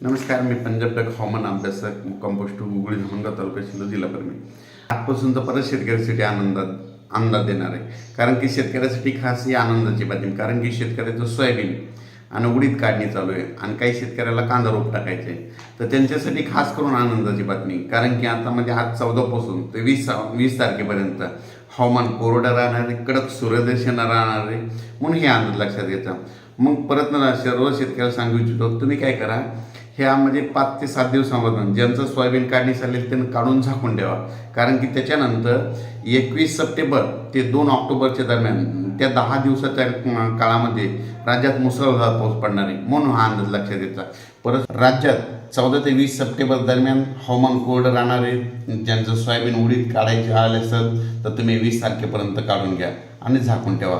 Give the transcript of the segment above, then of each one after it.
नमस्कार मी पंजाब हवामान अभ्यासक कंपोस्ट गुगळी धमणगाव तालुका शिंदे जिल्हा परमी आजपासून तर परत शेतकऱ्यासाठी आनंदात आनंदात देणार आहे. कारण की शेतकऱ्यासाठी खास ही आनंदाची बातमी कारण की शेतकऱ्याचं सोयाबीन आणि उडीद काढणी चालू आहे आणि काही शेतकऱ्याला कांदा रोप टाकायचे तर त्यांच्यासाठी खास करून आनंदाची बातमी कारण की आता म्हणजे आज चौदापासून ते वीस वीस तारखेपर्यंत हवामान कोरडं राहणार आहे कडक सूर्यदर्शन राहणार आहे. म्हणून हे आनंद लक्षात घ्यायचा. मग परत ना सर्व शेतकऱ्याला सांगू इच्छितो तुम्ही काय करा ह्या म्हणजे पाच ते सात दिवसामधून ज्यांचं सोयाबीन काढणी चालेल त्यांना काढून झाकून द्यावा कारण की त्याच्यानंतर एकवीस सप्टेंबर ते दोन ऑक्टोबरच्या दरम्यान त्या दहा दिवसाच्या काळामध्ये राज्यात मुसळधार पाऊस पडणार आहे. म्हणून हा अंदाज लक्षात येतात परत राज्यात चौदा ते वीस सप्टेंबर दरम्यान हवामान कोरडं राहणार आहे. ज्यांचं सोयाबीन उडीद काढायचे आले असेल तर तुम्ही वीस तारखेपर्यंत काढून घ्या आणि झाकून ठेवा.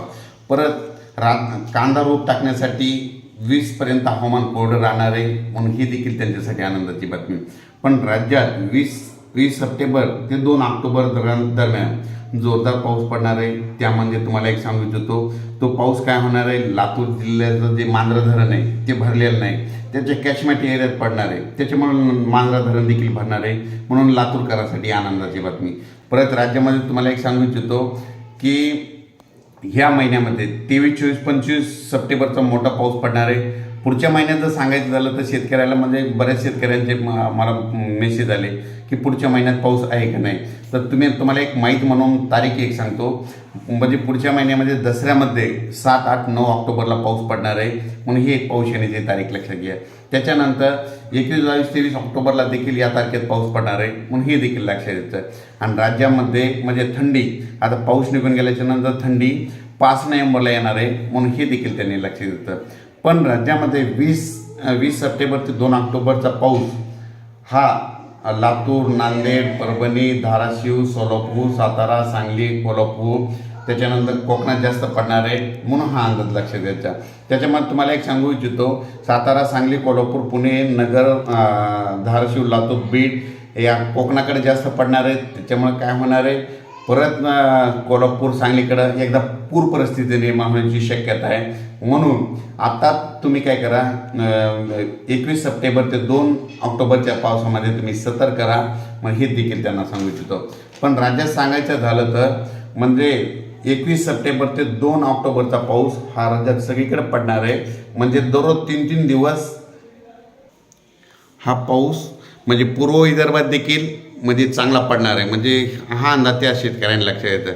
परत रा कांदा रोप टाकण्यासाठी वीसपर्यंत हवामान कोरडं राहणार आहे म्हणून ही देखील त्यांच्यासाठी आनंदाची बातमी. पण राज्यात वीस वीस सप्टेंबर ते दोन ऑक्टोबर दरम्यान दरम्यान जोरदार पाऊस पडणार आहे. त्यामध्ये तुम्हाला एक सांगू इच्छितो तो पाऊस काय होणार आहे? लातूर जिल्ह्याचं जे मांजरा धरण आहे ते भरलेलं नाही. त्याच्या कॅशमॅट एरियात पडणार आहे. त्याच्यामुळे मांजरा धरण देखील भरणार आहे. म्हणून लातूरकरांसाठी आनंदाची बातमी. परत राज्यामध्ये तुम्हाला एक सांगू इच्छितो की ह्या महिन्यामध्ये तेवीस चोवीस पंचवीस सप्टेंबरचा मोठा पाऊस पडणार आहे. पुढच्या महिन्यात जर सांगायचं झालं तर शेतकऱ्याला म्हणजे बऱ्याच शेतकऱ्यांचे मला मेसेज आले की पुढच्या महिन्यात पाऊस आहे का नाही? तर तुम्ही तुम्हाला एक माहीत म्हणून तारीख एक सांगतो. म्हणजे पुढच्या महिन्यामध्ये दसऱ्यामध्ये सात आठ नऊ ऑक्टोबरला पाऊस पडणार आहे. म्हणून ही एक पाऊस येण्याची तारीख लक्षात घ्या. त्याच्यानंतर एकवीस बावीस तेवीस ऑक्टोबरला देखील या तारखेत पाऊस पडणार आहे. म्हणून हे देखील लक्षात येतं. आणि राज्यामध्ये म्हणजे थंडी आता पाऊस निघून गेल्याच्यानंतर थंडी पाच नोव्हेंबरला येणार आहे. म्हणून हे देखील त्यांनी लक्षात येतं. पण राज्यामध्ये वीस वीस सप्टेंबर ते दोन ऑक्टोबरचा पाऊस हा लातूर नांदेड परभणी धाराशिव सोलापूर सातारा सांगली कोल्हापूर त्याच्यानंतर कोकणात जास्त पडणार आहे म्हणून हा अंदाज लक्षात द्यायचा त्याच्यामध्ये तुम्हाला एक सांगू इच्छितो सातारा सांगली कोल्हापूर पुणे नगर धाराशिव लातूर बीड या कोकणाकडे जास्त पडणार आहे त्याच्यामुळे काय होणार आहे? परत कोल्हापूर सांगलीकडं एकदा पूर परिस्थिती निर्माण होण्याची शक्यता आहे. म्हणून आता तुम्ही काय करा एकवीस सप्टेंबर ते दोन ऑक्टोबरच्या पावसामध्ये तुम्ही सतर्क करा मग हे देखील त्यांना सांगू इच्छितो. पण राज्यात सांगायचं झालं तर म्हणजे एकवीस सप्टेंबर ते दोन ऑक्टोबरचा पाऊस हा राज्यात सगळीकडे पडणार आहे. म्हणजे दररोज तीन तीन दिवस हा पाऊस म्हणजे पूर्व विदर्भात देखील मध्ये चांगला पडणार आहे. म्हणजे हा अंदाज त्या शेतकऱ्यांना लक्षात येतं.